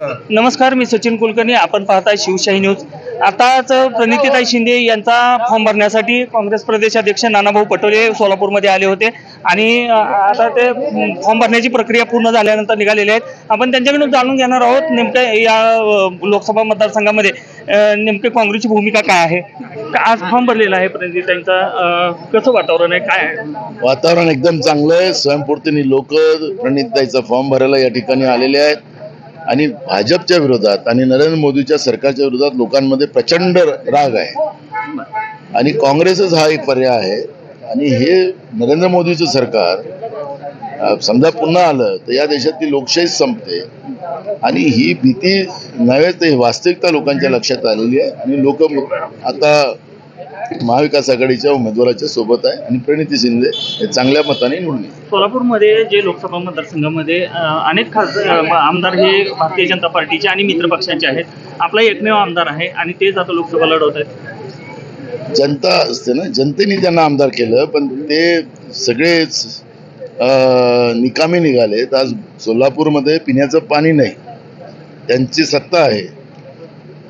नमस्कार मी सचिन कुलकर्णी. आपण पाहताय शिवशाही न्यूज. आताच प्रणितीताई शिंदे यांचा फॉर्म भरण्यासाठी काँग्रेस प्रदेशाध्यक्ष नानाभाऊ पटोले सोलापूरमध्ये आले होते. आणि आता ते फॉर्म भरण्याची प्रक्रिया पूर्ण झाल्यानंतर निघालेले आहेत. आपण त्यांच्याकडून जाणून घेणार आहोत नेमक्या या लोकसभा मतदारसंघामध्ये अ, नेमकी काँग्रेसची भूमिका काय आहे? आज फॉर्म भरलेला आहे प्रणितीताईंचा कसं वातावरण आहे? काय आहे? वातावरण एकदम चांगलं आहे. स्वयंपूर्तीने लोक प्रणितताईचा फॉर्म भरायला या ठिकाणी आलेले आहेत. आणि भाजपच्या विरोधात आणि नरेंद्र मोदीच्या सरकारच्या विरोधात लोकांमध्ये प्रचंड राग आहे. आणि काँग्रेसच हा एक पर्याय आहे. आणि हे नरेंद्र मोदीचं सरकार समजा पुन्हा आलं तर या देशातली लोकशाही संपते. आणि ही भीती नव्हे तर वास्तविकता लोकांच्या लक्षात आलेली आहे. आणि लोक आता महाविकास आघाडीच्या उमेदवाराच्या सोबत आहे आणि प्रणिती शिंदे हे चांगल्या मताने निवडून. सोलापूरमध्ये जे लोकसभा मतदारसंघामध्ये अनेक खासदार आमदार हे भारतीय जनता पार्टीचे आणि मित्र पक्षांचे आहेत. आपला एकमेव आमदार आहे आणि तेच आता लोकसभा लढवत आहेत. जनता असते ना जनतेने त्यांना आमदार केलं पण ते सगळेच निकामी निघालेत आज सोलापूरमध्ये पिण्याचं पाणी नाही. त्यांची सत्ता आहे.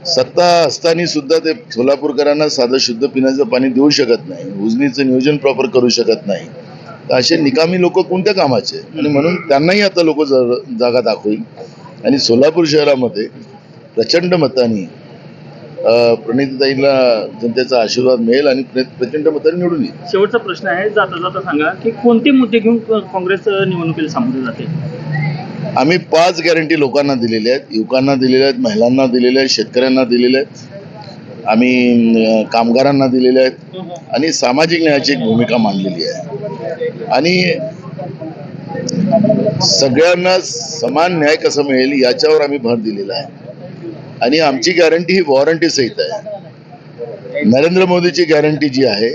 सत्ता असताना सुद्धा ते सोलापूरकरांना साधं शुद्ध पिण्याचं पाणी देऊ शकत नाही. उजनीचं नियोजन प्रॉपर करू शकत नाही. तर असे निकामी लोक कोणत्या कामाचे? आणि म्हणून त्यांनाही आता लोक जागा दाखवेल आणि सोलापूर शहरामध्ये प्रचंड मतांनी प्रणितताईला जनतेचा आशीर्वाद मिळेल आणि प्रचंड मतांनी निवडून येईल. शेवटचा प्रश्न आहे जाता जाता सांगा की कोणते मुद्दे घेऊन काँग्रेस निवडणुकीला सामोरे जाते? आम्ही पाच गॅरंटी लोकांना दिलेल्या आहेत. युवकांना दिलेल्या आहेत महिलांना दिलेल्या आहेत शेतकऱ्यांना दिलेल्या आहेत. आम्ही कामगारांना दिलेल्या आहेत. आणि सामाजिक न्यायाची एक भूमिका मांडलेली आहे. आणि सगळ्यांना समान न्याय कसा मिळेल याच्यावर आम्ही भर दिलेला आहे. आणि आमची गॅरंटी ही वॉरंटी सहित आहे. नरेंद्र मोदीची गॅरंटी जी आहे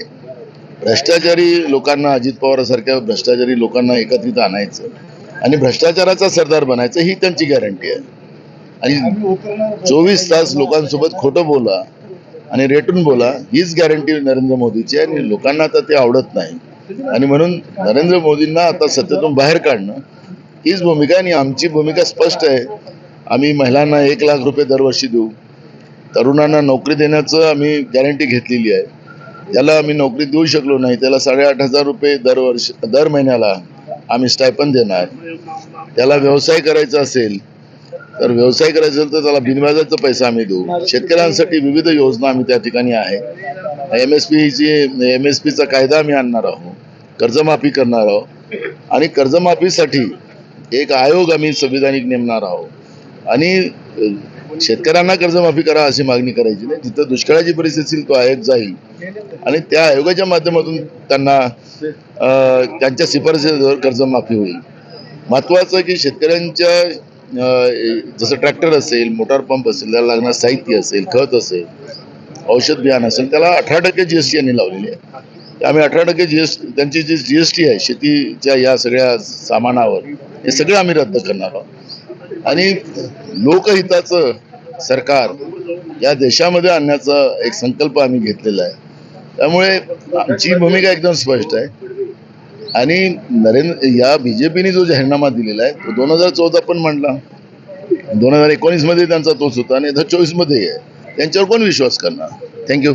भ्रष्टाचारी लोकांना अजित पवारासारख्या भ्रष्टाचारी लोकांना एकत्रित आणायचं. आणि भ्रष्टाचाराचा सरदार बनायचं ही त्यांची गॅरंटी आहे. आणि चोवीस तास लोकांसोबत खोटं बोला आणि रेटून बोला हीच गॅरंटी नरेंद्र मोदीची आहे आणि लोकांना आता ते आवडत नाही. आणि म्हणून नरेंद्र मोदींना आता सत्तेतून बाहेर काढणं हीच भूमिका आणि आमची भूमिका स्पष्ट आहे. आम्ही महिलांना एक लाख रुपये दरवर्षी देऊ तरुणांना नोकरी देण्याचं आम्ही गॅरंटी घेतलेली आहे. ज्याला आम्ही नोकरी देऊ शकलो नाही त्याला साडेआठ हजार रुपये दरवर्ष दर महिन्याला आम्ही स्टायपन देणार. त्याला व्यवसाय करायचा असेल तर व्यवसाय करायचा असेल तर त्याला बिनव्याजाचा पैसा आम्ही देऊ. शेतकऱ्यांसाठी विविध योजना आम्ही त्या ठिकाणी आहे. एम एस पीची एम एस पीचा कायदा आम्ही आणणार आहोत. कर्जमाफी करणार आहोत. आणि कर्जमाफीसाठी एक आयोग आम्ही संविधानिक नेमणार आहोत. आणि शेतकऱ्यांना कर्जमाफी करा अशी मागणी करायची नाही. जिथं दुष्काळाची परिस्थिती असेल तो आयोग जाईल. आणि त्या आयोगाच्या माध्यमातून त्यांना त्यांच्या शिफारसीवर कर्जमाफी होईल. महत्वाचं की शेतकऱ्यांच्या जसं ट्रॅक्टर असेल मोटार पंप असेल त्याला लागणार साहित्य असेल खत असेल औषध बियाणं असेल त्याला अठरा टक्के जी एस टी यांनी लावलेली आहे. आम्ही अठरा टक्के जी एस त्यांची जी जी एस टी आहे शेतीच्या या सगळ्या सामानावर हे सगळं आम्ही रद्द करणार आहोत. आणि लोकहिताचं सरकार या देशामध्ये आणण्याचा एक संकल्प आम्ही घेतलेला आहे. त्यामुळे आमची भूमिका एकदम स्पष्ट आहे. आणि नरेंद्र या बीजेपीने जो जाहीरनामा दिलेला आहे तो दोन हजार चौदा पण म्हणला दोन हजार एकोणीसमध्ये त्यांचा तोच होता आणि दोन हजार चोवीसमध्ये आहे. त्यांच्यावर कोण विश्वास करणार? थँक्यू